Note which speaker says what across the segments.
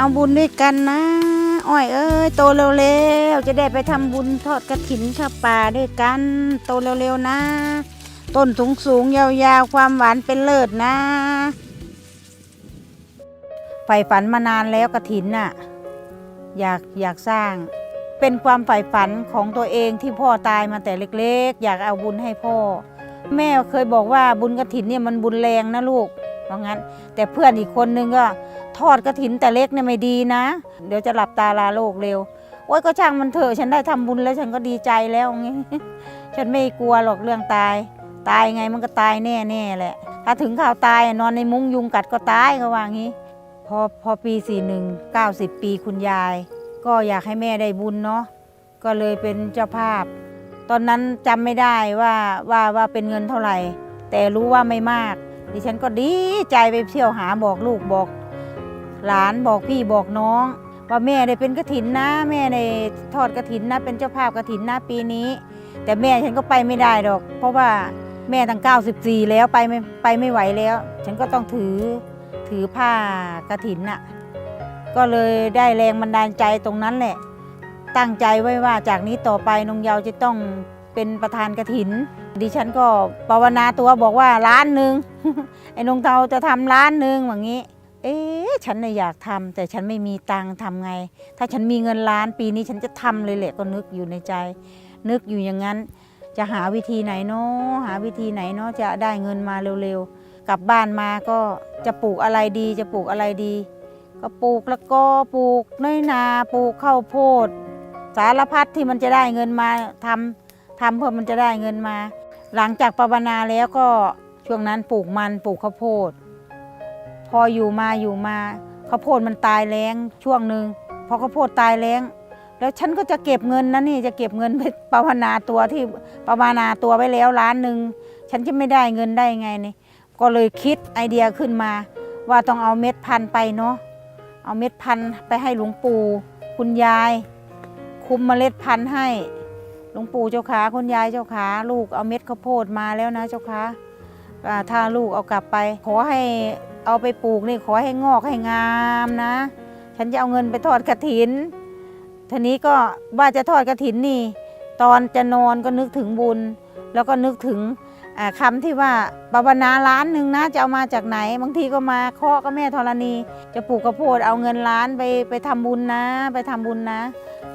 Speaker 1: เอาบุญด้วยกันนะ อ้อยเอ้ยโตเร็วๆจะได้ไปทำบุญทอดกระถินชาป่าด้วยกัน โตเร็วๆนะ ต้นสูงสูงๆยาวๆ ความหวานเป็นเลิศนะใฝ่ฝันมานานแล้วกระถินน่ะ อยากอยากสร้าง เป็นความใฝ่ฝันของตัวเองที่พ่อตายมาแต่เล็กๆ อยากเอาบุญให้พ่อ แม่เคยบอกว่าบุญกระถินเนี่ยมันบุญแรงนะลูก ว่างั้น แต่เพื่อนอีกคนนึงก็ทอดกระถินแต่เล็กเนี่ยไม่ดีนะ เดี๋ยวจะหลับตาลาโลกเร็วโอ๊ยก็ช่างมันเถอะฉันได้ทำบุญแล้วฉันก็ดีใจแล้วงี้ฉันไม่กลัวหรอกเรื่องตาย ตายไงมันก็ตายแน่ๆแหละ ถ้าถึงข่าวตายนอนในมุ้งยุงกัดก็ตายเขาว่างี้ พอพอปีสี่หนึ่งเก้าสิบปีคุณยาย ก็อยากให้แม่ได้บุญเนาะก็เลยเป็นเจ้าภาพ ตอนนั้นจำไม่ได้ว่าว่าว่าเป็นเงินเท่าไหร่ แต่รู้ว่าไม่มาก ดิฉันก็ดีใจไปเที่ยวหาบอกลูกบอก หลานบอกพี่บอกน้อง ว่าแม่ได้เป็นกระถินนะ แม่ได้ทอดกระถินนะ เป็นเจ้าภาพกระถินนะปีนี้ แต่แม่ฉันก็ไปไม่ได้ดอก เพราะว่าแม่ตั้ง94 แล้วไปไม่ไปไม่ไหวแล้ว ฉันก็ต้องถือถือผ้ากระถินน่ะก็เลยได้แรงบันดาลใจตรงนั้นแหละ ตั้งใจไว้ว่าจากนี้ต่อไปนงเยาวจะต้อง เป็นประธานกระถิน ดิฉันก็ภาวนาตัวบอกว่าล้านหนึ่งไอ้นงเทาจะทำล้านหนึ่งอย่างนี้ เอ๊ะฉันน่ะอยากทำแต่ฉันไม่มีตังค์ทำไง ถ้าฉันมีเงินล้านปีนี้ฉันจะทำเลยแหละก็นึกอยู่ในใจ นึกอยู่อย่างนั้น จะหาวิธีไหนเนาะหาวิธีไหนเนาะจะได้เงินมาเร็วๆกลับบ้านมาก็จะปลูกอะไรดีจะปลูกอะไรดี ก็ปลูกแล้วก็ปลูกน้อยนาปลูกข้าวโพด สารพัดที่มันจะได้เงินมาทำ ทำเพื่อมันจะได้เงินมา หลังจากภาวนาแล้วก็ช่วงนั้นปลูกมันปลูกข้าวโพด พออยู่มาอยู่มาข้าวโพดมันตายแล้งช่วงหนึ่งพอข้าวโพดตายแล้ง แล้วฉันก็จะเก็บเงินนะนี่จะเก็บเงินไปภาวนาตัวที่ภาวนาตัวไว้แล้วล้านหนึ่งฉันจะไม่ได้เงินได้ไงนี่ก็เลยคิดไอเดียขึ้นมา ว่าต้องเอาเม็ดพันธุ์ไปเนาะเอาเม็ดพันธุ์ไปให้หลวงปู่คุณยาย คุมเมล็ดพันธุ์ให้ หลวงปู่เจ้าขาคุณยายเจ้าขาลูกเอาเม็ดข้าวโพดมาแล้วนะเจ้าขาอ่าถ้าลูกเอากลับไป ขอให้เอาไปปลูกนี่ขอให้งอกให้งามนะ ฉันจะเอาเงินไปทอดกระถินทีนี้ก็ว่าจะทอดกระถินนี่ ตอนจะนอนก็นึกถึงบุญ แล้วก็นึกถึง อ่าคำที่ว่าภาวนาล้านหนึ่งนะจะเอามาจากไหน บางทีก็มาเคาะก็แม่ธรณีจะปลูกข้าวโพดเอาเงินล้านไปไปทำบุญนะ ไปทำบุญนะ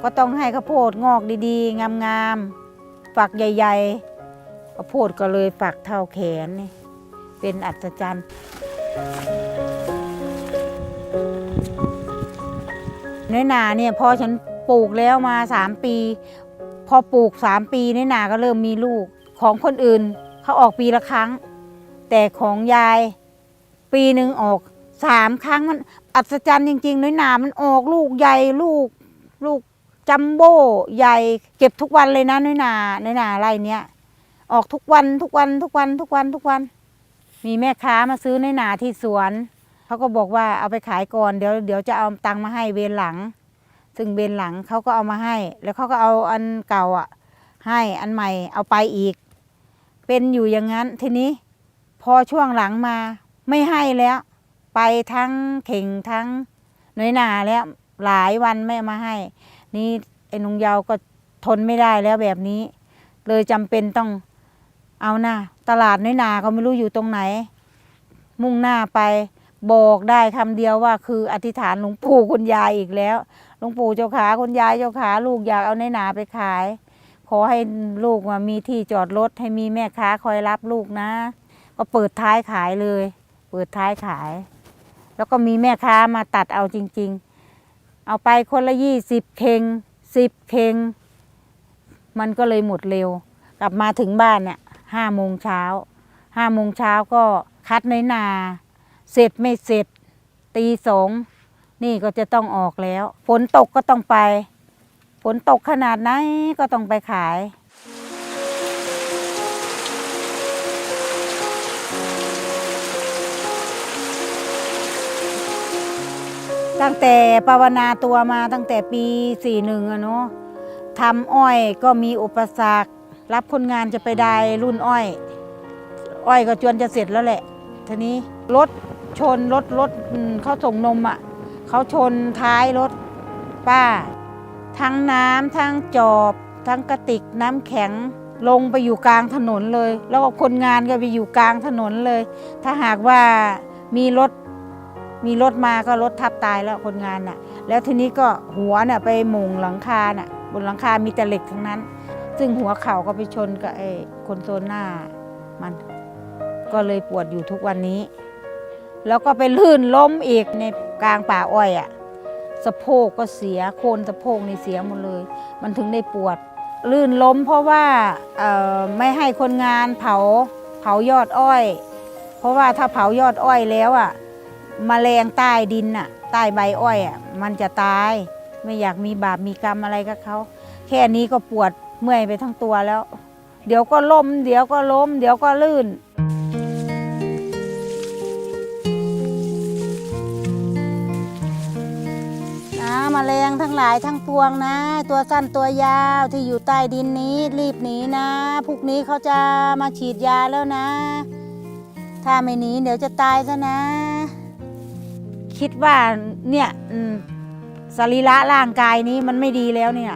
Speaker 1: ก็ต้องให้ข้าวโพดงอกดีๆ งามๆฝักใหญ่ ๆข้าวโพดก็เลยฝักเท่าแขนนี่เป็นอัศจรรย์น้อยนาเนี่ยพอฉันปลูกแล้วมาสามปี พอปลูกสามปีน้อยนาก็เริ่มมีลูกของคนอื่น เขาออกปีละครั้ง แต่ของยาย ปีหนึ่งออกสามครั้งมันอัศจรรย์จริงๆน้อยหนามันออกลูกใหญ่ลูกลูกจัมโบ้ใหญ่เก็บทุกวันเลยนะน้อยหนาน้อยหนาไรเนี้ยออกทุกวันทุกวันทุกวันทุกวันทุกวัน มีแม่ค้ามาซื้อน้อยหนาที่สวนเขาก็บอกว่าเอาไปขายก่อนเดี๋ยวเดี๋ยวจะเอาตังค์มาให้เวรหลัง ซึ่งเวรหลังเขาก็เอามาให้ แล้วเขาก็เอาอันเก่าอะให้อันใหม่เอาไปอีก เป็นอยู่อย่างนั้นทีนี้พอช่วงหลังมาไม่ให้แล้ว ไปทั้งเข่งทั้งหน่วยหนาแล้วหลายวันไม่มาให้ นี่ไอ้นุงเยาวก็ทนไม่ได้แล้วแบบนี้ เลยจำเป็นต้องเอาหน้าตลาดน้อยหนาก็ไม่รู้อยู่ตรงไหน มุ่งหน้าไปบอกได้คำเดียวว่าคืออธิษฐานหลวงปู่คุณยายอีกแล้วหลวงปู่เจ้าขาคุณยายเจ้าขาลูกอยากเอาในหนาไปขาย ขอให้ลูกมามีที่จอดรถให้มีแม่ค้าคอยรับลูกนะ ก็เปิดท้ายขายเลย เปิดท้ายขาย แล้วก็มีแม่ค้ามาตัดเอาจริง ๆ เอาไปคนละยี่สิบเคงสิบเคงมันก็เลยหมดเร็ว กลับมาถึงบ้านเนี่ยห้าโมงเช้าห้าโมงเช้าก็คัดในนา เสร็จไม่เสร็จตีสองนี่ก็จะต้องออกแล้ว ฝนตกก็ต้องไป นตกขนาดไหนก็ต้องไปขาย ตั้งแต่ภาวนาตัวมาตั้งแต่ปี 41อะเนาะทำอ้อยก็มีอุปสรรค รับคนงานจะไปได้รุ่นอ้อย อ้อยก็จวนจะเสร็จแล้วแหละ ทีนี้รถชนรถรถเขาส่งนมอะ่ะเขาชนท้ายรถป้า ทั้งน้ำทั้งจอบ ทั้งกระติกน้ำแข็งลงไปอยู่กลางถนนเลย แล้วก็คนงานก็ไปอยู่กลางถนนเลย ถ้าหากว่ามีรถมีรถมาก็รถทับตายแล้วคนงานน่ะ แล้วทีนี้ก็หัวน่ะไปหม่งหลังคาน่ะ บนหลังคามีแต่เหล็กทั้งนั้น ซึ่งหัวเข่าก็ไปชนกับไอ้คนโซนหน้ามัน ก็เลยปวดอยู่ทุกวันนี้ แล้วก็ไปลื่นล้มอีกในกลางป่าอ้อยอะ่ะ สะโพกก็เสียโคนสะโพกนี่เสียหมดเลย มันถึงได้ปวด ลื่นล้มเพราะว่าไม่ให้คนงานเผาเผายอดอ้อย เพราะว่าถ้าเผายอดอ้อยแล้วอะ่ะมแมลงใต้ดินอะใต้ใบอ้อยอะมันจะตายไม่อยากมีบาปมีกรรมอะไรกับเขาแค่นี้ก็ปวดเมื่อยไปทั้งตัวแล้ว เดี๋ยวก็ล้ม เดี๋ยวก็ล้ม เดี๋ยวก็ลื่น มแมลงทั้งหลายทั้งปวงนะ ตัวสั้นตัวยาวที่อยู่ใต้ดินนี้รีบหนีนะพรุ่งนี้เขาจะมาฉีดยาแล้วนะ ถ้าไม่หนีเดี๋ยวจะตายซะนะ คิดว่าเนี่ยสรีระร่างกายนี้มันไม่ดีแล้วเนี่ย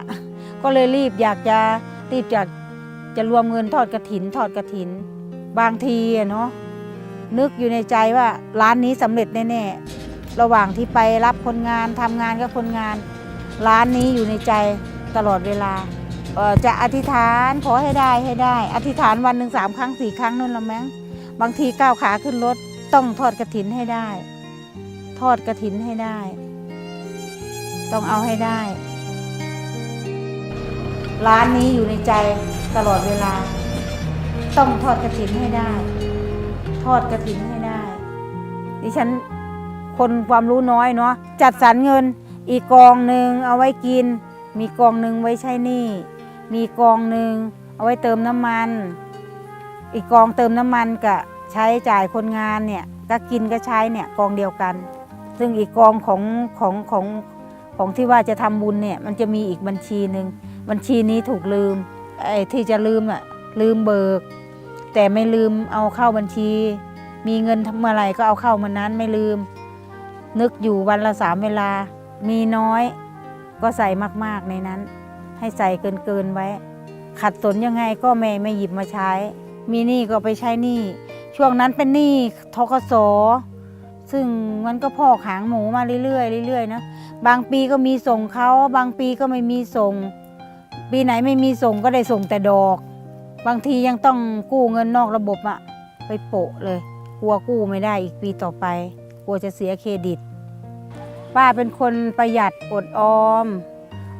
Speaker 1: ก็เลยรีบอยากจะรีบอยากจะรวมเงินทอดกระถิน ทอดกระถิน บางทีเนาะนึกอยู่ในใจว่าร้านนี้สำเร็จแน่ๆ ระหว่างที่ไปรับคนงานทำงานกับคนงาน ร้านนี้อยู่ในใจตลอดเวลาจะอธิษฐานขอให้ได้ให้ได้ อธิษฐานวันหนึ่งสามครั้งสี่ครั้งนู่นละมั้งบางทีก้าวขาขึ้นรถต้องทอดกระถินให้ได้ ทอดกระถินให้ได้ ต้องเอาให้ได้ ร้านนี้อยู่ในใจตลอดเวลา ต้องทอดกระถินให้ได้ ทอดกระถินให้ได้ ดิฉัน คนความรู้น้อยเนาะจัดสรรเงิน อีกกองหนึ่งเอาไว้กิน มีกองหนึ่งไว้ใช้หนี้มีกองหนึ่งเอาไว้เติมน้ำมัน อีกกองเติมน้ำมันกับใช้จ่ายคนงานเนี่ยก็กินก็ใช้เนี่ยกองเดียวกัน ซึ่งอีกกองของของของของที่ว่าจะทำบุญเนี่ยมันจะมีอีกบัญชีหนึ่งบัญชีนี้ถูกลืมไอ้ที่จะลืมอะลืมเบิก แต่ไม่ลืมเอาเข้าบัญชี มีเงินทำเมื่อไรก็เอาเข้ามันนั้นไม่ลืม นึกอยู่วันละสามเวลา มีน้อย ก็ใส่มากๆในนั้น ให้ใส่เกินๆไว้ ขัดสนยังไงก็ไม่ไม่หยิบมาใช้ มีหนี้ก็ไปใช้หนี้ช่วงนั้นเป็นหนี้ทกสซึ่งมันก็พอกหางหมูมาเรื่อยๆเรื่อยๆนะบางปีก็มีส่งเขาบางปีก็ไม่มีส่ง ปีไหนไม่มีส่งก็ได้ส่งแต่ดอก บางทียังต้องกู้เงินนอกระบบอะไปโปะเลย กลัวกู้ไม่ได้อีกปีต่อไป ลัวจะเสียเครดิต ป้าเป็นคนประหยัดอดออม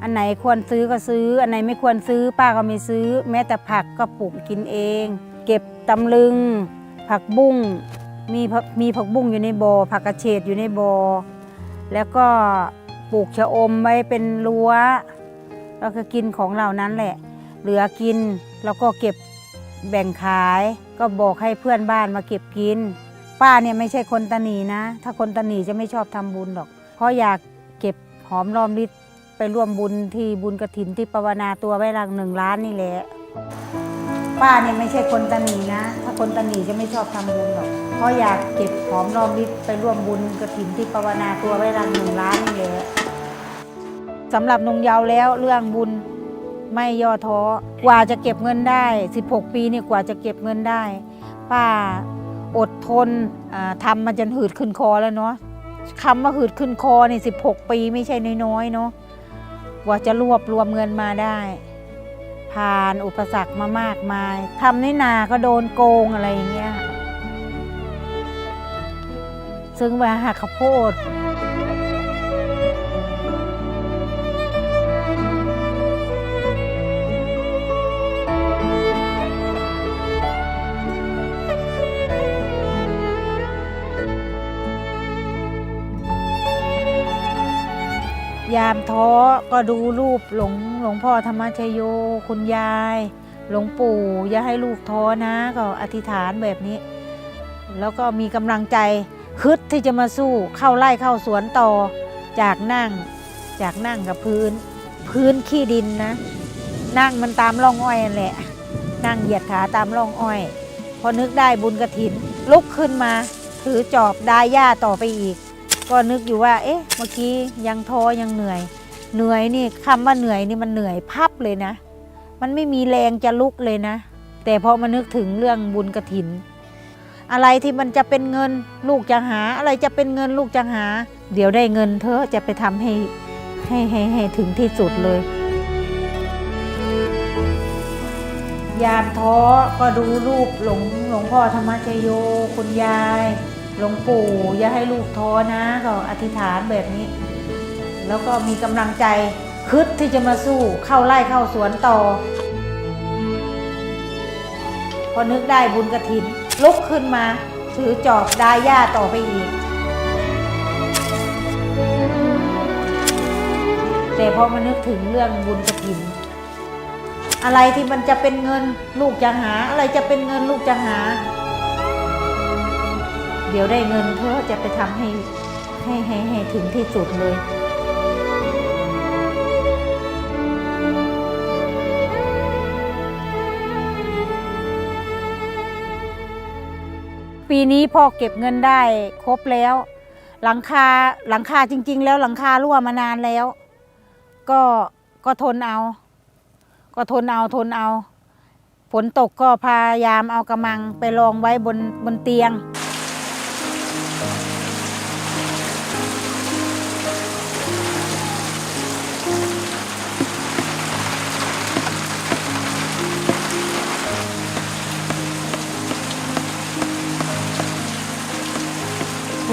Speaker 1: อันไหนควรซื้อก็ซื้อ อันไหนไม่ควรซื้อ ป้าก็ไม่ซื้อ แม้แต่ผักก็ปลูกกินเอง เก็บตำลึง ผักบุ้งมีผักมีผักบุ้งอยู่ในบอ่อผักกระเฉดอยู่ในบอ่อแล้วก็ปลูกชะอมไว้เป็นรั้วแล้วก็กินของเหล่านั้นแหละ เหลือกินแล้วก็เก็บแบ่งขาย ก็บอกให้เพื่อนบ้านมาเก็บกิน ป้าเนี่ยไม่ใช่คนตานีนะ ถ้าคนตานีจะไม่ชอบทำบุญหรอก เพราะอยากเก็บหอมรอมริบไปร่วมบุญที่บุญกระถินที่ปวนาตัวไว้หลังหนึ่งล้านนี่แหละ ป้าเนี่ยไม่ใช่คนตานีนะ ถ้าคนตานีจะไม่ชอบทำบุญหรอก เพราะอยากเก็บหอมรอมริบไปร่วมบุญกระถินที่ปวนาตัวไว้หลังหนึ่งล้านนี่แหละสำหรับนงเยาวแล้วเรื่องบุญไม่ย่อท้อกว่าจะเก็บเงินได้ 16 ปีเนี่ยกว่าจะเก็บเงินได้ ป้า อดทนอ่าทำมันจนหืดขึ้นคอแล้วเนาะคำว่าหืดขึ้นคอนี่สิบหกปีไม่ใช่น้อยๆเนาะกว่าจะรวบรวมเงินมาได้ ผ่านอุปสรรคมามากมายทำในนาก็โดนโกงอะไรอย่างเงี้ยซึ่งว่าหักข้าวโพด ยามท้อก็ดูรูปหลวงหลวงพ่อธรรมชโย คุณยาย หลวงปู่ อย่าให้ลูกท้อนะ ก็อธิษฐานแบบนี้ แล้วก็มีกำลังใจฮึดที่จะมาสู้เข้าไร่เข้าสวนต่อ จากนั่ง จากนั่งกับพื้น พื้นขี้ดินนะ นั่งมันตามร่องอ้อยแหละ นั่งเหยียดขาตามร่องอ้อย พอนึกได้บุญกระถิน ลุกขึ้นมา ถือจอบดายหญ้าต่อไปอีก ก็นึกอยู่ว่า เอ๊ะ เมื่อกี้ยังท้อยังเหนื่อย เหนื่อยนี่คำว่าเหนื่อยนี่มันเหนื่อยพับเลยนะ มันไม่มีแรงจะลุกเลยนะ แต่พอมานึกถึงเรื่องบุญกระถิน อะไรที่มันจะเป็นเงินลูกจะหา อะไรจะเป็นเงินลูกจะหา เดี๋ยวได้เงินเธอจะไปทำให้ให้ให้ให้ถึงที่สุดเลย ยามท้อก็ดูรูปหลวงหลวงพ่อธรรมชโยคุณยาย หลวงปู่อย่าให้ลูกท้อนะก็อธิษฐานแบบนี้ แล้วก็มีกำลังใจคึดที่จะมาสู้เข้าไร่เข้าสวนต่อ พอนึกได้บุญกระถิน ลุกขึ้นมา ถือจอบดาย่าต่อไปอีก แต่พอมานึกถึงเรื่องบุญกระถิน อะไรที่มันจะเป็นเงินลูกจะหา อะไรจะเป็นเงินลูกจะหา เดี๋ยวได้เงินเธอจะไปทำให้ให้ให้ให้ถึงที่สุดเลยปีนี้พ่อเก็บเงินได้ครบแล้ว หลังคาหลังคาจริง ๆ แล้วหลังคารั่วมานานแล้ว ก็ก็ทนเอา ก็ทนเอาทนเอาฝนตกก็พยายามเอากระมังไปรองไว้บนบนเตียง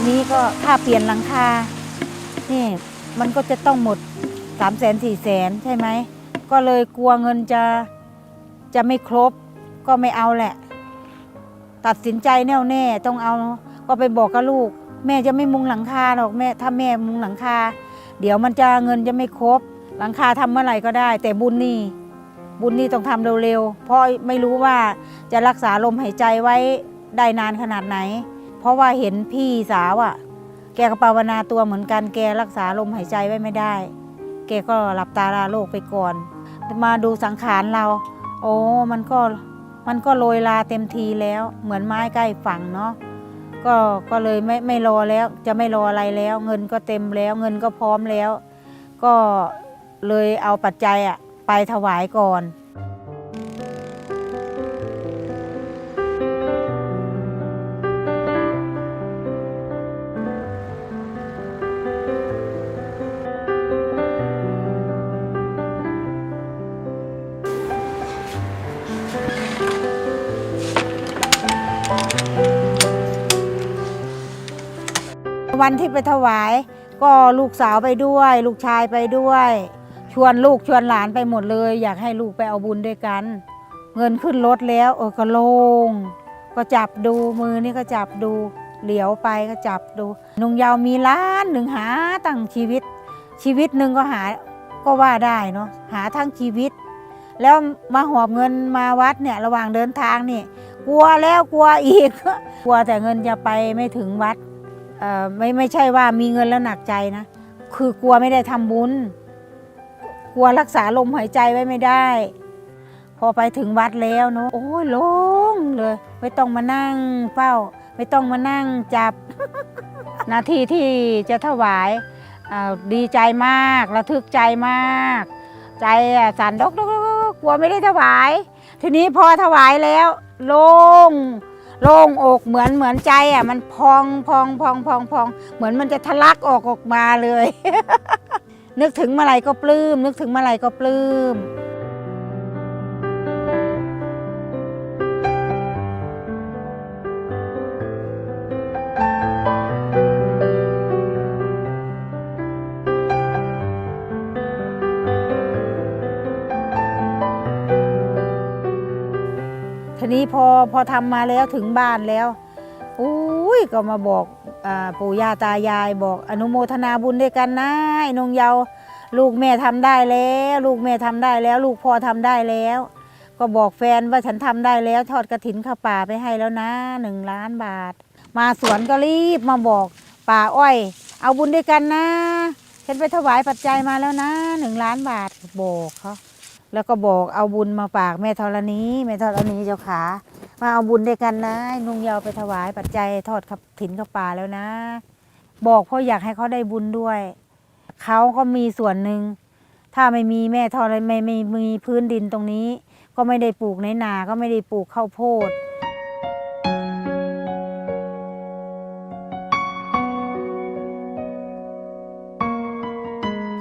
Speaker 1: ทีนี้ก็ค่าเปลี่ยนหลังคา นี่มันก็จะต้องหมดสามแสนสี่แสนใช่ไหม ก็เลยกลัวเงินจะจะไม่ครบ ก็ไม่เอาแหละ ตัดสินใจแน่วแน่ต้องเอา ก็ไปบอกกับลูก แม่จะไม่มุงหลังคาหรอกแม่ ถ้าแม่มุงหลังคา เดี๋ยวมันจะเงินจะไม่ครบ หลังคาทำเมื่อไหร่ก็ได้ แต่บุญนี่บุญนี่ต้องทำเร็วๆ เพราะไม่รู้ว่าจะรักษาลมหายใจไว้ได้นานขนาดไหน เพราะว่าเห็นพี่สาวอะ่ะ แกก็ภาวนาตัวเหมือนกันแกรักษาลมหายใจไว้ไม่ได้ แกก็หลับตาลาโลกไปก่อน มาดูสังขารเรา โอ้มันก็มันก็โรยลาเต็มทีแล้ว เหมือนไม้ใกล้ฝั่งเนาะก็ก็เลยไม่ไม่รอแล้ว จะไม่รออะไรแล้ว เงินก็เต็มแล้ว เงินก็พร้อมแล้ว ก็เลยเอาปัจจัยอะไปถวายก่อน วันที่ไปถวาย ก็ลูกสาวไปด้วย ลูกชายไปด้วย ชวนลูกชวนหลานไปหมดเลย อยากให้ลูกไปเอาบุญด้วยกัน เงินขึ้นรถแล้วเออก็โล่งก็จับดูมือนี่ก็จับดูเหลียวไปก็จับดูนุงยาวมีล้านหนึ่งหาตั้งชีวิต ชีวิตหนึ่งก็หาก็ว่าได้เนาะหาทั้งชีวิต แล้วมาหอบเงินมาวัดเนี่ยระหว่างเดินทางนี่ กลัวแล้วกลัวอีก กลัวแต่เงินจะไปไม่ถึงวัด เอ่อไม่ไม่ใช่ว่ามีเงินแล้วหนักใจนะ คือกลัวไม่ได้ทำบุญ กลัวรักษาลมหายใจไว้ไม่ได้ พอไปถึงวัดแล้วเนาะโอ้ยโล่งเลย ไม่ต้องมานั่งเฝ้า ไม่ต้องมานั่งจับหนาทีที่จะถวายอ่าดีใจมากระทึกใจมาก ใจอะสั่นดกดกดกกลัวไม่ได้ถวาย ทีนี้พอถวายแล้ว โล่ง โล่งอกเหมือนเหมือนใจอะ มันพองพองพองพองพอง เหมือนมันจะทะลักออกออกมาเลย นึกถึงเมื่อไรก็ปลื้ม นึกถึงเมื่อไรก็ปลื้ม นี้พอพอทำมาแล้วถึงบ้านแล้วอุ้ยก็มาบอกอปู่ย่าตายายบอกอนุโมทนาบุญด้วยกันนะไอ้นงเยาลูกแม่ทำได้แล้ว ลูกแม่ทำได้แล้ว ลูกพ่อทำได้แล้ว ก็บอกแฟนว่าฉันทำได้แล้ว ทอดกระถินข้าวป่าไปให้แล้วนะหนึ่งล้านบาท มาสวนก็รีบมาบอกป่าอ้อย เอาบุญด้วยกันนะ ฉันไปถวายปัจจัยมาแล้วนะหนึ่งล้านบาทบอกเขา แล้วก็บอกเอาบุญมาฝากแม่ธรณีแม่ธรณีเจ้าขามาเอาบุญด้วยกันนะนุ่งยาวไปถวายปัจจัยทอดขับถิ่นข้าปลาแล้วนะ บอกเพราะอยากให้เขาได้บุญด้วยเขาก็มีส่วนหนึ่งถ้าไม่มีแม่ทอดไม่ไม่ไม่มีพื้นดินตรงนี้ ก็ไม่ได้ปลูกในนาก็ไม่ได้ปลูกข้าวโพด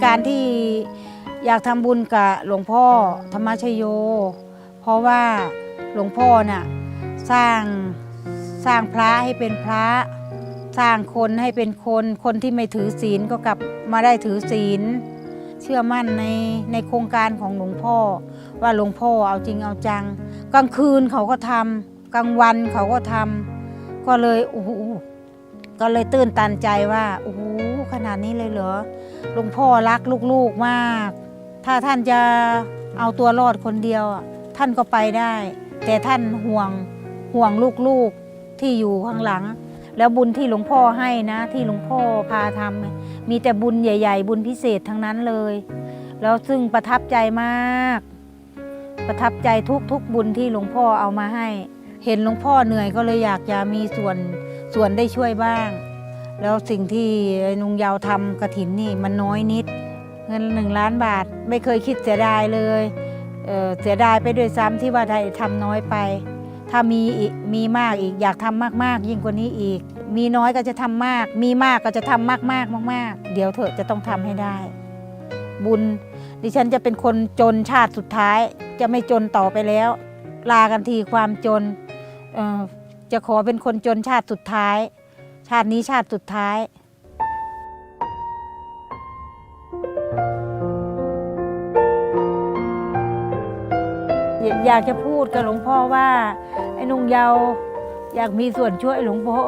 Speaker 1: การที่ อยากทำบุญกับหลวงพ่อธรรมชโย เพราะว่าหลวงพ่อน่ะสร้างสร้างพระให้เป็นพระ สร้างคนให้เป็นคน คนที่ไม่ถือศีลก็กลับมาได้ถือศีล เชื่อมั่นในในโครงการของหลวงพ่อ ว่าหลวงพ่อเอาจริงเอาจัง กลางคืนเขาก็ทำกลางวันเขาก็ทำก็เลยโอ้โหก็เลยตื่นตันใจว่าโอ้โหขนาดนี้เลยเหรอหลวงพ่อรักลูกๆมาก ถ้าท่านจะเอาตัวรอดคนเดียวท่านก็ไปได้ แต่ท่านห่วงห่วงลูกๆที่อยู่ข้างหลัง แล้วบุญที่หลวงพ่อให้นะ ที่หลวงพ่อพาทำมีแต่บุญใหญ่ ๆ บุญพิเศษทั้งนั้นเลย แล้วซึ่งประทับใจมาก ประทับใจทุกๆบุญที่หลวงพ่อเอามาให้ เห็นหลวงพ่อเหนื่อยก็เลยอยากจะมีส่วนส่วนได้ช่วยบ้าง แล้วสิ่งที่นุงยาวทำกระถินนี่มันน้อยนิด เงินหนึ่งล้านบาทไม่เคยคิดเสียดายเลยเเสียดายไปด้วยซ้ำที่ว่าได้ทำน้อยไป ถ้ามีอีกมีมากอีกอยากทำมากๆ ยิ่งกว่านี้อีก มีน้อยก็จะทำมาก มีมากก็จะทำมากๆมากๆ เดี๋ยวเถอะจะต้องทำให้ได้ บุญ ดิฉันจะเป็นคนจนชาติสุดท้าย จะไม่จนต่อไปแล้ว ลากันทีความจน จะขอเป็นคนจนชาติสุดท้าย ชาตินี้ชาติสุดท้าย อยากจะพูดกับหลวงพ่อว่า ไอ้นุ่งเยาวอยากมีส่วนช่วยหลวงพ่อ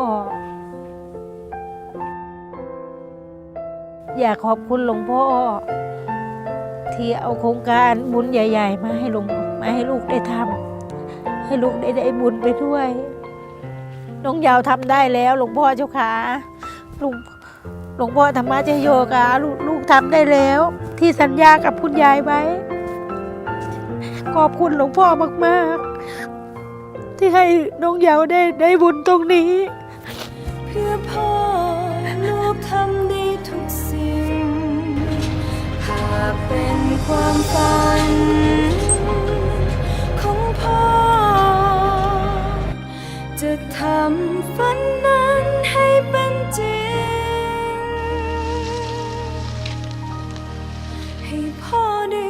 Speaker 1: อยากขอบคุณหลวงพ่อที่เอาโครงการบุญใหญ่ ๆ มาให้หลวงมาให้ลูกได้ทำให้ลูกได้ได้บุญไปด้วยน้องยาวทำได้แล้ว หลวงพ่อเจ้าขาหลวงหลวงพ่อธรรมชโยกาลูกลูกทำได้แล้ว ที่สัญญากับคุณยายไว้ ขอบคุณหลวงพ่อมากๆ ที่ให้น้องยาวได้ได้บุญตรงนี้
Speaker 2: เพื่อพ่อลูกทำได้ทุกสิ่ง หากเป็นความฝัน ของพ่อ จะทำฝันนั้นให้เป็นจริง ให้พ่อได้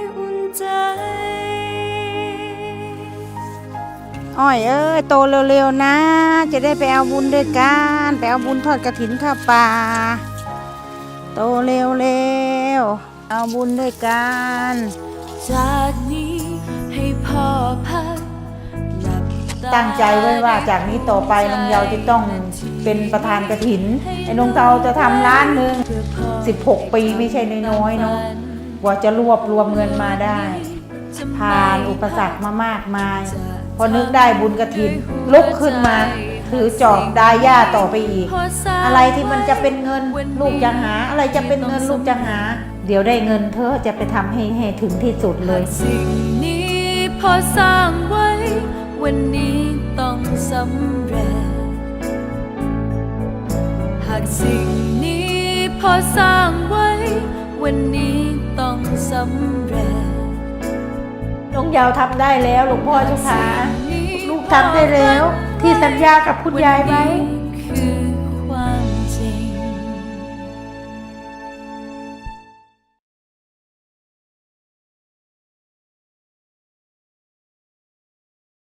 Speaker 2: อ้
Speaker 1: อยเอ้ยโตเร็วๆนะ จะได้ไปเอาบุญด้วยกันไปเอาบุญทอดกระถินข้าวป่าโตเร็วๆเอาบุญด้วยกัน
Speaker 2: จากนี้ให้พ่อพักหลับา
Speaker 1: ตั้งใจไว้ว่าจากนี้ต่อไปน้องเยาวจะต้องเป็นประธานกระถินไอ้น้องเตาจะทำร้านหนึ่ง
Speaker 2: เพื่อพ่อ
Speaker 1: 16 ปีไม่ใช่น้อยๆเนาะกว่าจะรวบรวมเงินมาได้ ผ่านอุปสรรคมามากมาย พอนึกได้บุญกระถิน ลุกขึ้นมา ถือจอบดาย่าต่อไปอีก อะไรที่มันจะเป็นเงินลูกจะหา อะไรจะเป็นเงินลูกจะหา เดี๋ยวได้เงินเธอจะไปทำให้ให้ถึงที่สุดเลย
Speaker 2: สิ่งนี้พอสร้างไว้ วันนี้ต้องสำเร็จหากสิ่งนี้พอสร้างไว้ วันนี้ต้องสำเร็จ
Speaker 1: น้องยาวทำได้แล้ว หลวงพ่อเจ้าขาลูกทำได้แล้ว ที่สัญญากับคุณยายไว้
Speaker 2: วันนี้